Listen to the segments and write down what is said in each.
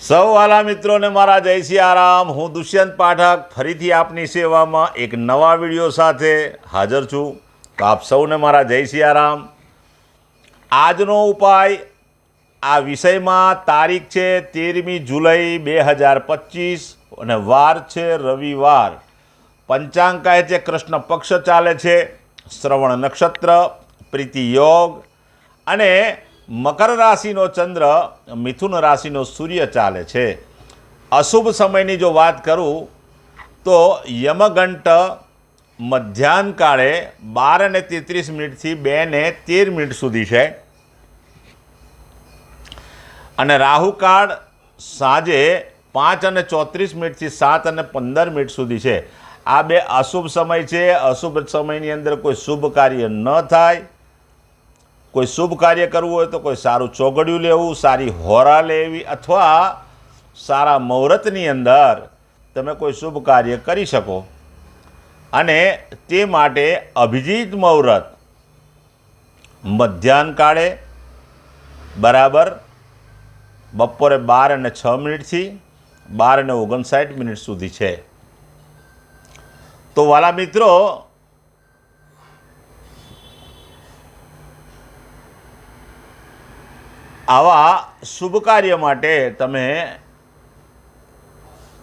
સૌ વાલા મિત્રોને મારા જય સિયારામ હું દુષ્યંત પાઠક. ફરીથી આપની સેવામાં એક નવા વીડિયો સાથે હાજર છું. તો આપ સૌને મારા જય સિયારામ આજનો ઉપાય આ વિષયમાં તારીખ છે તેરમી જુલાઈ બે હજાર પચીસ અને વાર છે રવિવાર. પંચાંગ કહે છે કૃષ્ણ પક્ષ ચાલે છે. શ્રવણ નક્ષત્ર, પ્રીતિ યોગ અને મકર રાશિનો ચંદ્ર, મિથુન રાશિનો સૂર્ય ચાલે છે. અશુભ સમયની જો વાત કરું, તો યમઘંટ મધ્યાહન કાળે બાર અને તેત્રીસ મિનિટથી બે ને તેર મિનિટ સુધી છે. અને રાહુકાળ સાંજે પાંચ અને ચોત્રીસ મિનિટથી સાત અને પંદર મિનિટ સુધી છે. આ બે અશુભ સમય છે. અશુભ સમયની અંદર કોઈ શુભ કાર્ય ન થાય. કોઈ શુભ કાર્ય કરવું હોય તો કોઈ સારું ચોગડિયું લેવું, સારી હોરા લેવી અથવા સારા મુહૂર્તની અંદર તમે કોઈ શુભ કાર્ય કરી શકો. અને તે માટે અભિજીત મુહૂર્ત મધ્યાહન કાળે બરાબર બપોરે બાર અને છ મિનિટથી બાર અને ઓગણસાઠ મિનિટ સુધી છે. તો વાલા મિત્રો આવા શુભ કાર્ય માટે તમે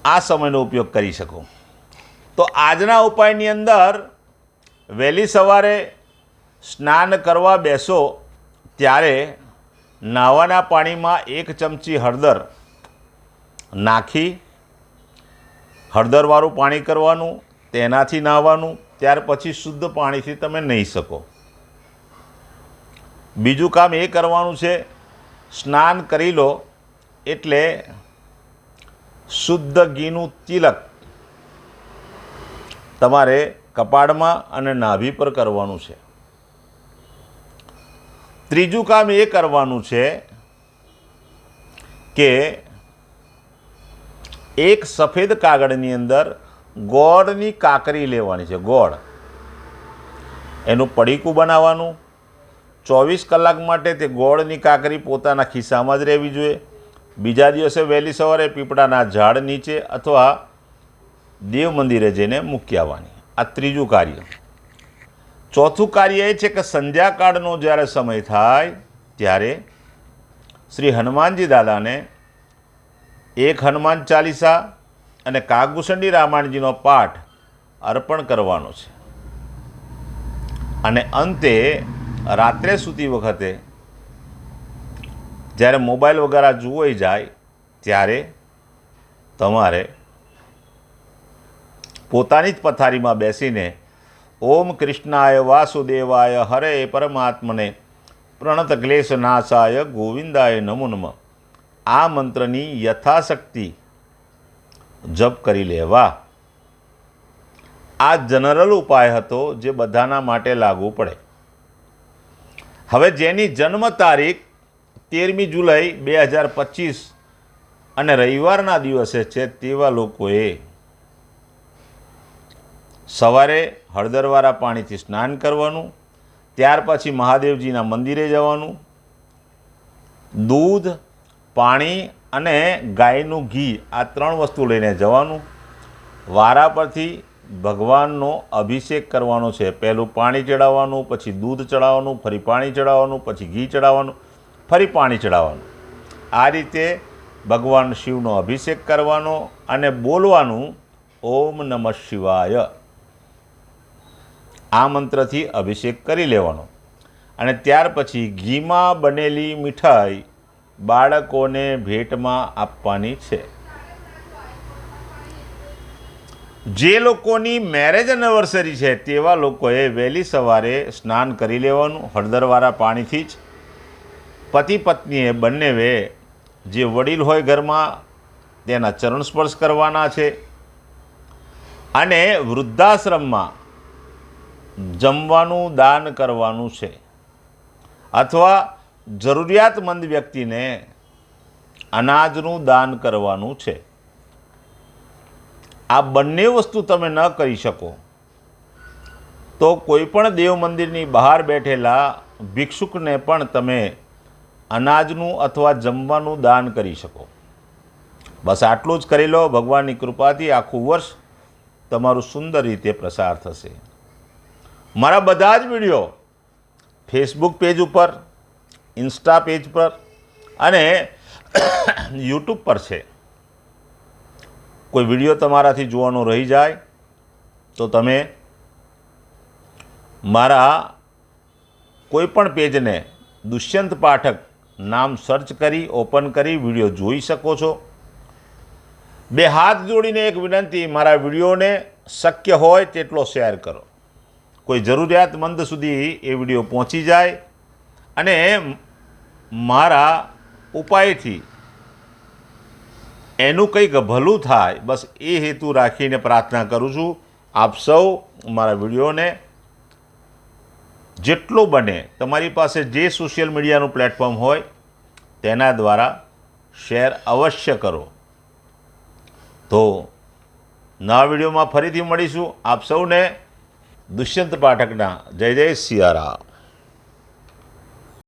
આ સમયનો ઉપયોગ કરી શકો. તો આજના ઉપાયની અંદર વહેલી સવારે સ્નાન કરવા બેસો, ત્યારે નાવાના પાણીમાં એક ચમચી હળદર નાખી, હળદરવાળું પાણી કરવાનું, તેનાથી નાહવાનું ત્યાર પછી શુદ્ધ પાણીથી તમે નહીં શકો. બીજું કામ એ કરવાનું છે સ્નાન કરી લો એટલે શુદ્ધ ઘીનું તિલક તમારે કપાળમાં અને નાભી પર કરવાનું છે. ત્રીજું કામ એ કરવાનું છે કે એક સફેદ કાગળની અંદર ગોળની કાકરી લેવાની છે, ગોળ. એનું પડીકું બનાવવાનું ચોવીસ કલાક માટે તે ગોળની કાકરી પોતાના ખિસ્સામાં જ રહેવી જોઈએ. બીજા દિવસે વહેલી સવારે પીપળાના ઝાડ નીચે અથવા દેવ મંદિરે જઈને મૂકી આવવાની. આ ત્રીજું કાર્ય. ચોથું કાર્ય એ છે કે સંધ્યાકાળનો જ્યારે સમય થાય, ત્યારે શ્રી હનુમાનજી દાદાને એક હનુમાન ચાલીસા અને કાગુસંડી રામાયણજીનો પાઠ અર્પણ કરવાનો છે. અને અંતે રાત્રે સૂતી વખતે જ્યારે મોબાઈલ વગેરે જુઓઈ જાય, ત્યારે તમારે પોતાની જ પથારીમાં બેસીને ઓમ કૃષ્ણાય વાસુદેવાય હરે પરમાત્મને પ્રણત ક્લેશ નાશાય ગોવિંદાય નમો. આ મંત્રની યથાશક્તિ જપ કરી લેવા. આ જનરલ ઉપાય હતો જે બધાના માટે લાગુ પડે. હવે જેની જન્મ તારીખ તેરમી જુલાઈ બે હજાર પચીસ અને રવિવારના દિવસે છે તેવા લોકોએ સવારે હળદરવાળા પાણીથી સ્નાન કરવાનું, ત્યાર પછી મહાદેવજીના મંદિરે જવાનું, દૂધ, પાણી અને ગાયનું ઘી આ ત્રણ વસ્તુ લઈને જવાનું. વારા પરથી ભગવાનનો અભિષેક કરવાનો છે. પહેલું પાણી ચડાવવાનું, પછી દૂધ ચડાવવાનું, ફરી પાણી ચડાવવાનું, પછી ઘી ચડાવવાનું, ફરી પાણી ચડાવવાનું. આ રીતે ભગવાન શિવનો અભિષેક કરવાનો અને બોલવાનું ઓમ નમઃ શિવાય. આ મંત્રથી અભિષેક કરી લેવાનો. અને ત્યાર પછી ઘીમાં બનેલી મીઠાઈ બાળકોને ભેટમાં આપવાની છે. જે લોકોની મેરેજ એનિવર્સરી છે, તેવા લોકોએ વહેલી સવારે સ્નાન કરી લેવાનું, હળદરવાળા પાણીથી જ. પતિ પત્નીએ બંનેવે જે વડીલ હોય ઘરમાં, તેના ચરણ સ્પર્શ કરવાના છે. અને વૃદ્ધાશ્રમમાં જમવાનું, દાન કરવાનું છે. અથવા જરૂરિયાતમંદ વ્યક્તિને અનાજનું દાન કરવાનું છે. આ બંને વસ્તુ તમે ન કરી શકો. તો કોઈ પણ દેવ મંદિરની બહાર બેઠેલા ભિક્ષુકને પણ તમે અનાજનું અથવા જમવાનું દાન કરી શકો. બસ આટલું જ કરી લો, ભગવાનની કૃપાથી આખું વર્ષ તમારું સુંદર રીતે પ્રસાર થશે. મારા બધા જ વીડિયો ફેસબુક પેજ ઉપર ઇન્સ્ટા પેજ પર અને યુટ્યુબ પર છે. કોઈ વીડિયો તમારાથી જોવાનો રહી જાય, તો તમે મારા કોઈપણ પેજને દુષ્યંત પાઠક નામ સર્ચ કરી, ઓપન કરી, વીડિયો જોઈ શકો છો. બે હાથ જોડીને એક વિનંતી, મારા વિડીયોને શક્ય હોય તેટલો શેર કરો. કોઈ જરૂરિયાતમંદ સુધી એ વીડિયો પહોંચી જાય અને મારા ઉપાયથી એનું કંઈક ભલું થાય, બસ એ હેતુ રાખીને પ્રાર્થના કરું છું. આપ સૌ મારા વિડીયોને જેટલો બને, તમારી પાસે જે સોશિયલ મીડિયાનું પ્લેટફોર્મ હોય, તેના દ્વારા શેર અવશ્ય કરો. તો નવા વિડીયોમાં ફરીથી મળીશું. આપ સૌને દુષ્યંત પાઠકના જય જય સિયારામ.